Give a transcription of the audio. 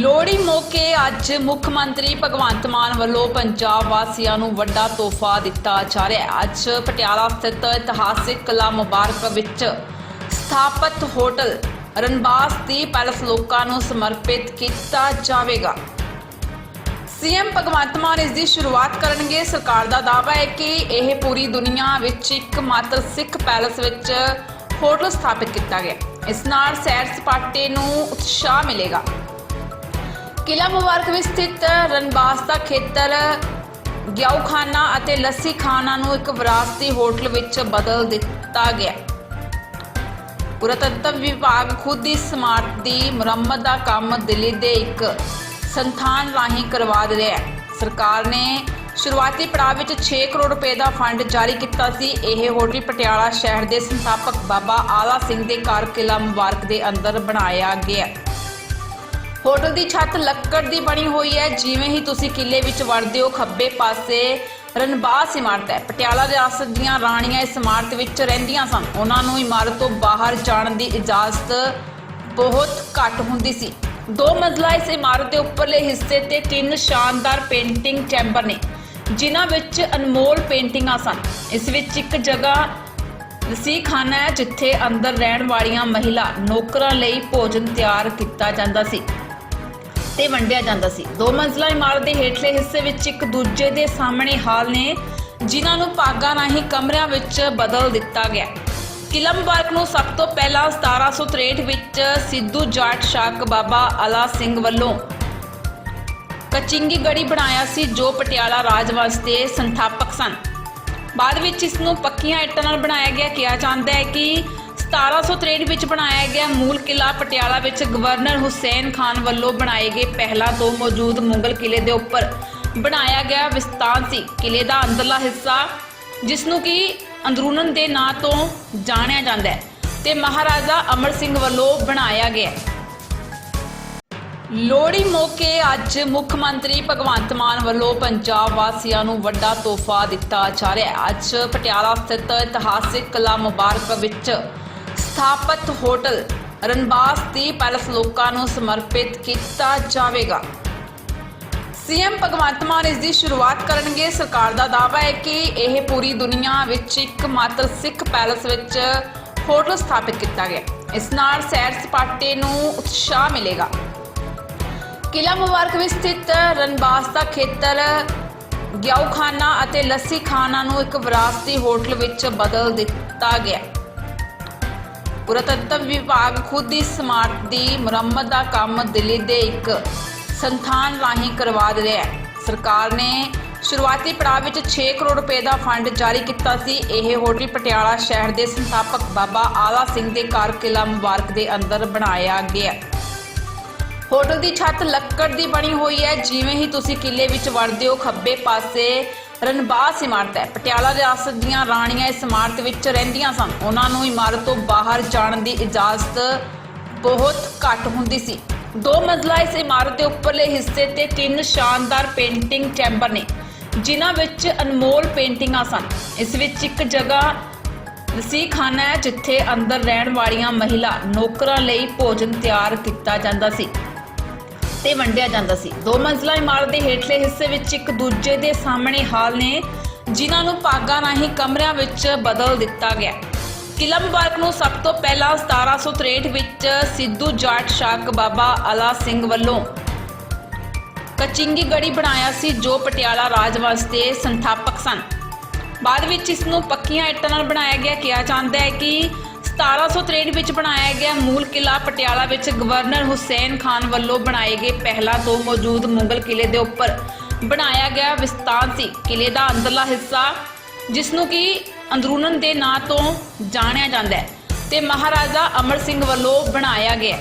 ਲੋਹੜੀ ਮੌਕੇ ਅੱਜ ਮੁੱਖ ਮੰਤਰੀ ਭਗਵੰਤ ਮਾਨ ਵੱਲੋਂ ਪੰਜਾਬ ਵਾਸੀਆਂ ਨੂੰ ਵੱਡਾ ਤੋਹਫਾ ਦਿੱਤਾ ਜਾ ਰਿਹਾ ਹੈ। ਅੱਜ ਪਟਿਆਲਾ ਸਥਿਤ ਇਤਿਹਾਸਿਕ ਕਲਾ ਮੁਬਾਰਕ ਵਿੱਚ ਸਥਾਪਿਤ ਹੋਟਲ ਰਣਬਾਸ ਦੀ ਪੈਲਸ ਲੋਕਾਂ ਨੂੰ ਸਮਰਪਿਤ ਕੀਤਾ ਜਾਵੇਗਾ। ਸੀਐਮ ਭਗਵੰਤ ਮਾਨ ਇਸ ਦੀ ਸ਼ੁਰੂਆਤ ਕਰਨਗੇ। ਸਰਕਾਰ ਦਾ ਦਾਅਵਾ ਹੈ ਕਿ ਇਹ ਪੂਰੀ ਦੁਨੀਆ ਵਿੱਚ ਇੱਕ ਮਾਤਰ ਸਿੱਖ ਪੈਲਸ ਵਿੱਚ ਹੋਟਲ ਸਥਾਪਿਤ ਕੀਤਾ ਗਿਆ। ਇਸ ਨਾਲ ਸੈਰ ਸਪਾਟੇ ਨੂੰ ਉਤਸ਼ਾਹ ਮਿਲੇਗਾ। ਕਿਲਾ ਮੁਬਾਰਕ ਵਿੱਚ ਸਥਿਤ ਰਣਬਾਸਤਾ ਖੇਤਰ ਗਿਆਉਖਾਨਾ ਅਤੇ ਲੱਸੀ ਖਾਨਾ ਨੂੰ ਇੱਕ ਵਿਰਾਸਤੀ ਹੋਟਲ ਵਿੱਚ ਬਦਲ ਦਿੱਤਾ ਗਿਆ। ਪੁਰਾਤੱਤਵ ਵਿਭਾਗ ਖੁਦ ਇਸ ਇਮਾਰਤ ਦੀ ਮੁਰੰਮਤ ਦਾ ਕੰਮ ਦਿੱਲੀ ਦੇ ਇੱਕ ਸੰਸਥਾਨ ਰਾਹੀਂ ਕਰਵਾ ਰਿਹਾ ਹੈ। ਸਰਕਾਰ ਨੇ ਸ਼ੁਰੂਆਤੀ ਪੜਾਅ ਵਿੱਚ 6 ਕਰੋੜ ਰੁਪਏ ਦਾ ਫੰਡ ਜਾਰੀ ਕੀਤਾ ਸੀ। ਇਹ ਹੋਟਲ ਪਟਿਆਲਾ ਸ਼ਹਿਰ ਦੇ ਸੰਸਥਾਪਕ ਬਾਬਾ ਆਲਾ ਸਿੰਘ ਦੇ ਘਰ ਕਿਲਾ ਮੁਬਾਰਕ ਦੇ ਅੰਦਰ ਬਣਾਇਆ ਗਿਆ। ਹੈ ਹੋਟਲ ਦੀ ਛੱਤ ਲੱਕੜ ਦੀ ਬਣੀ ਹੋਈ ਹੈ। ਜਿਵੇਂ ਹੀ ਤੁਸੀਂ ਕਿਲੇ ਵਿੱਚ ਵੜਦੇ ਹੋ, ਖੱਬੇ ਪਾਸੇ ਰਣਬਾਸ ਇਮਾਰਤ ਹੈ। ਪਟਿਆਲਾ ਰਿਆਸਤ ਦੀਆਂ ਰਾਣੀਆਂ ਇਸ ਇਮਾਰਤ ਵਿੱਚ ਰਹਿੰਦੀਆਂ ਸਨ। ਉਹਨਾਂ ਨੂੰ ਇਮਾਰਤ ਤੋਂ ਬਾਹਰ ਜਾਣ ਦੀ ਇਜਾਜ਼ਤ ਬਹੁਤ ਘੱਟ ਹੁੰਦੀ ਸੀ। ਦੋ ਮੰਜ਼ਲਾ ਇਸ ਇਮਾਰਤ ਦੇ ਉੱਪਰਲੇ ਹਿੱਸੇ ਤੇ ਤਿੰਨ ਸ਼ਾਨਦਾਰ ਪੇਂਟਿੰਗ ਚੈਂਬਰ ਨੇ, ਜਿਨ੍ਹਾਂ ਵਿੱਚ ਅਨਮੋਲ ਪੇਂਟਿੰਗਾਂ ਸਨ। ਇਸ ਵਿੱਚ ਇੱਕ ਜਗ੍ਹਾ ਖਾਨਾ ਹੈ, ਜਿੱਥੇ ਅੰਦਰ ਰਹਿਣ ਵਾਲੀਆਂ ਮਹਿਲਾ ਨੌਕਰਾਂ ਲਈ ਭੋਜਨ ਤਿਆਰ ਕੀਤਾ ਜਾਂਦਾ ਸੀ। ਤੇ ਵੰਡਿਆ ਜਾਂਦਾ ਸੀ। ਦੋ ਮੰਜ਼ਲਾ ਇਮਾਰਤ ਦੇ ਹੇਠਲੇ ਹਿੱਸੇ ਵਿੱਚ ਇੱਕ ਦੂਜੇ ਦੇ ਸਾਹਮਣੇ ਹਾਲ ਨੇ, ਜਿਨ੍ਹਾਂ ਨੂੰ ਭਾਗਾਂ ਰਾਹੀਂ ਕਮਰਿਆਂ ਵਿੱਚ ਬਦਲ ਦਿੱਤਾ ਗਿਆ। ਕਿਲਾ ਮੁਬਾਰਕ ਨੂੰ ਸਭ ਤੋਂ ਪਹਿਲਾਂ 1763 ਵਿੱਚ ਸਿੱਧੂ ਜਾਟ ਸ਼ਾਕ ਬਾਬਾ ਅਲਾ ਸਿੰਘ ਵੱਲੋਂ ਕਚਿੰਗੀ ਗੜੀ ਬਣਾਇਆ ਸੀ, ਜੋ ਪਟਿਆਲਾ ਰਾਜ ਵਾਸਤੇ ਸੰਸਥਾਪਕ ਸਨ। ਬਾਅਦ ਵਿੱਚ ਇਸ ਨੂੰ ਪੱਕੀਆਂ ਇੱਟਾਂ ਨਾਲ ਬਣਾਇਆ ਗਿਆ। ਕਿਹਾ ਜਾਂਦਾ ਹੈ ਕਿ 1763 ਵਿੱਚ ਬਣਾਇਆ ਗਿਆ ਮੂਲ ਕਿਲਾ ਪਟਿਆਲਾ ਵਿੱਚ ਗਵਰਨਰ ਹੁਸੈਨ ਖਾਨ ਵੱਲੋਂ ਬਣਾਏ ਗਏ ਪਹਿਲਾਂ ਤੋਂ ਮੌਜੂਦ ਮੁਗਲ ਕਿਲੇ ਦੇ ਉੱਪਰ ਬਣਾਇਆ ਗਿਆ ਵਿਸਤਾਨ ਸੀ। ਕਿਲੇ ਦਾ ਅੰਦਰਲਾ ਹਿੱਸਾ, ਜਿਸ ਨੂੰ ਕਿ ਅੰਦਰੂਨਨ ਦੇ ਨਾਂ ਤੋਂ ਜਾਣਿਆ ਜਾਂਦਾ ਹੈ ਤੇ ਮਹਾਰਾਜਾ ਅਮਰ ਸਿੰਘ ਵੱਲੋਂ ਬਣਾਇਆ ਗਿਆ ਲੋਹੜੀ ਮੌਕੇ ਅੱਜ ਮੁੱਖ ਮੰਤਰੀ ਭਗਵੰਤ ਮਾਨ ਵੱਲੋਂ ਪੰਜਾਬ ਵਾਸੀਆਂ ਨੂੰ ਵੱਡਾ ਤੋਹਫਾ ਦਿੱਤਾ ਜਾ ਰਿਹਾ ਅੱਜ ਪਟਿਆਲਾ ਸਥਿਤ ਇਤਿਹਾਸਿਕ ਕਲਾ ਮੁਬਾਰਕ ਵਿੱਚ ਸਥਾਪਿਤ ਹੋਟਲ ਰਣਬਾਸ ਦੀ ਪੈਲਸ ਲੋਕਾਂ ਨੂੰ ਸਮਰਪਿਤ ਕੀਤਾ ਜਾਵੇਗਾ। ਸੀਐਮ ਭਗਵੰਤ ਮਾਨ ਇਸ ਦੀ ਸ਼ੁਰੂਆਤ ਕਰਨਗੇ। ਸਰਕਾਰ ਦਾ ਦਾਅਵਾ ਹੈ ਕਿ ਇਹ ਪੂਰੀ ਦੁਨੀਆ ਵਿੱਚ ਇੱਕ ਮਾਤਰ ਸਿੱਖ ਪੈਲਸ ਵਿੱਚ ਹੋਟਲ ਸਥਾਪਿਤ ਕੀਤਾ ਗਿਆ। ਇਸ ਨਾਲ ਸੈਰ ਸਪਾਟੇ ਨੂੰ ਉਤਸ਼ਾਹ ਮਿਲੇਗਾ। ਕਿਲਾ ਮੁਬਾਰਕ ਵਿੱਚ ਸਥਿਤ ਰਣਬਾਸ ਦਾ ਖੇਤਰ ਗਿਆਉਖਾਨਾ ਅਤੇ ਲੱਸੀ ਖਾਨਾ ਨੂੰ ਇੱਕ ਵਿਰਾਸਤੀ ਹੋਟਲ ਵਿੱਚ ਬਦਲ ਦਿੱਤਾ ਗਿਆ। ਪੁਰਾਤੱਤਵ ਵਿਭਾਗ ਖੁਦ ਇਸ ਇਮਾਰਤ ਦੀ ਮੁਰੰਮਤ ਦਾ ਕੰਮ ਦਿੱਲੀ ਦੇ ਇੱਕ ਸੰਸਥਾਨ ਰਾਹੀਂ ਕਰਵਾ ਰਿਹਾ ਹੈ। ਸਰਕਾਰ ਨੇ ਸ਼ੁਰੂਆਤੀ ਪੜਾਅ ਵਿੱਚ 6 ਕਰੋੜ ਰੁਪਏ ਦਾ ਫੰਡ ਜਾਰੀ ਕੀਤਾ ਸੀ। ਇਹ ਹੋਟਲ ਪਟਿਆਲਾ ਸ਼ਹਿਰ ਦੇ ਸੰਸਥਾਪਕ ਬਾਬਾ ਆਲਾ ਸਿੰਘ ਦੇ ਘਰ ਕਿਲਾ ਮੁਬਾਰਕ ਦੇ ਅੰਦਰ ਬਣਾਇਆ ਗਿਆ ਹੋਟਲ ਦੀ ਛੱਤ ਲੱਕੜ ਦੀ ਬਣੀ ਹੋਈ ਹੈ। ਜਿਵੇਂ ਹੀ ਤੁਸੀਂ ਕਿਲੇ ਵਿੱਚ ਵੜਦੇ ਹੋ, ਖੱਬੇ ਪਾਸੇ ਰਣਬਾਸ ਇਮਾਰਤ ਹੈ। ਪਟਿਆਲਾ ਰਿਆਸਤ ਦੀਆਂ ਰਾਣੀਆਂ ਇਸ ਇਮਾਰਤ ਵਿੱਚ ਰਹਿੰਦੀਆਂ ਸਨ। ਉਹਨਾਂ ਨੂੰ ਇਮਾਰਤ ਤੋਂ ਬਾਹਰ ਜਾਣ ਦੀ ਇਜਾਜ਼ਤ ਬਹੁਤ ਘੱਟ ਹੁੰਦੀ ਸੀ। ਦੋ ਮੰਜ਼ਲਾ ਇਸ ਇਮਾਰਤ ਦੇ ਉੱਪਰਲੇ ਹਿੱਸੇ ਤੇ ਤਿੰਨ ਸ਼ਾਨਦਾਰ ਪੇਂਟਿੰਗ ਚੈਂਬਰ ਨੇ, ਜਿਨ੍ਹਾਂ ਵਿੱਚ ਅਨਮੋਲ ਪੇਂਟਿੰਗਾਂ ਸਨ। ਇਸ ਵਿੱਚ ਇੱਕ ਜਗ੍ਹਾ ਖਾਨਾ ਹੈ, ਜਿੱਥੇ ਅੰਦਰ ਰਹਿਣ ਵਾਲੀਆਂ ਮਹਿਲਾ ਨੌਕਰਾਂ ਲਈ ਭੋਜਨ ਤਿਆਰ ਕੀਤਾ ਜਾਂਦਾ ਸੀ। ਤੇ ਵੰਡਿਆ ਜਾਂਦਾ ਸੀ। ਦੋ ਮੰਜ਼ਲਾ ਇਮਾਰਤ ਦੇ ਹੇਠਲੇ ਹਿੱਸੇ ਵਿੱਚ ਇੱਕ ਦੂਜੇ ਦੇ ਸਾਹਮਣੇ ਹਾਲ ਨੇ, ਜਿਨ੍ਹਾਂ ਨੂੰ ਭਾਗਾਂ ਰਾਹੀਂ ਕਮਰਿਆਂ ਵਿੱਚ ਬਦਲ ਦਿੱਤਾ ਗਿਆ। ਕਿਲਾ ਮੁਬਾਰਕ ਨੂੰ ਸਭ ਤੋਂ ਪਹਿਲਾਂ 1763 ਵਿੱਚ ਸਿੱਧੂ ਜਾਟ ਸ਼ਾਕ ਬਾਬਾ ਅਲਾ ਸਿੰਘ ਵੱਲੋਂ ਕਚਿੰਗੀ ਗੜੀ ਬਣਾਇਆ ਸੀ, ਜੋ ਪਟਿਆਲਾ ਰਾਜ ਵਾਸਤੇ ਸੰਸਥਾਪਕ ਸਨ। ਬਾਅਦ ਵਿੱਚ ਇਸ ਨੂੰ ਪੱਕੀਆਂ ਇੱਟਾਂ ਨਾਲ ਬਣਾਇਆ ਗਿਆ। ਕਿਹਾ ਜਾਂਦਾ ਹੈ ਕਿ 1763 ਵਿੱਚ ਬਣਾਇਆ ਗਿਆ ਮੂਲ ਕਿਲਾ ਪਟਿਆਲਾ ਵਿੱਚ ਗਵਰਨਰ ਹੁਸੈਨ ਖਾਨ ਵੱਲੋਂ ਬਣਾਏ ਗਏ ਪਹਿਲਾਂ ਤੋਂ ਮੌਜੂਦ ਮੁਗਲ ਕਿਲੇ ਦੇ ਉੱਪਰ ਬਣਾਇਆ ਗਿਆ ਵਿਸਤਾਨ ਸੀ। ਕਿਲੇ ਦਾ ਅੰਦਰਲਾ ਹਿੱਸਾ ਜਿਸ ਨੂੰ ਕਿ ਅੰਦਰੂਨਨ ਦੇ ਨਾਂ ਤੋਂ ਜਾਣਿਆ ਜਾਂਦਾ ਹੈ ਤੇ ਮਹਾਰਾਜਾ ਅਮਰ ਸਿੰਘ ਵੱਲੋਂ ਬਣਾਇਆ ਗਿਆ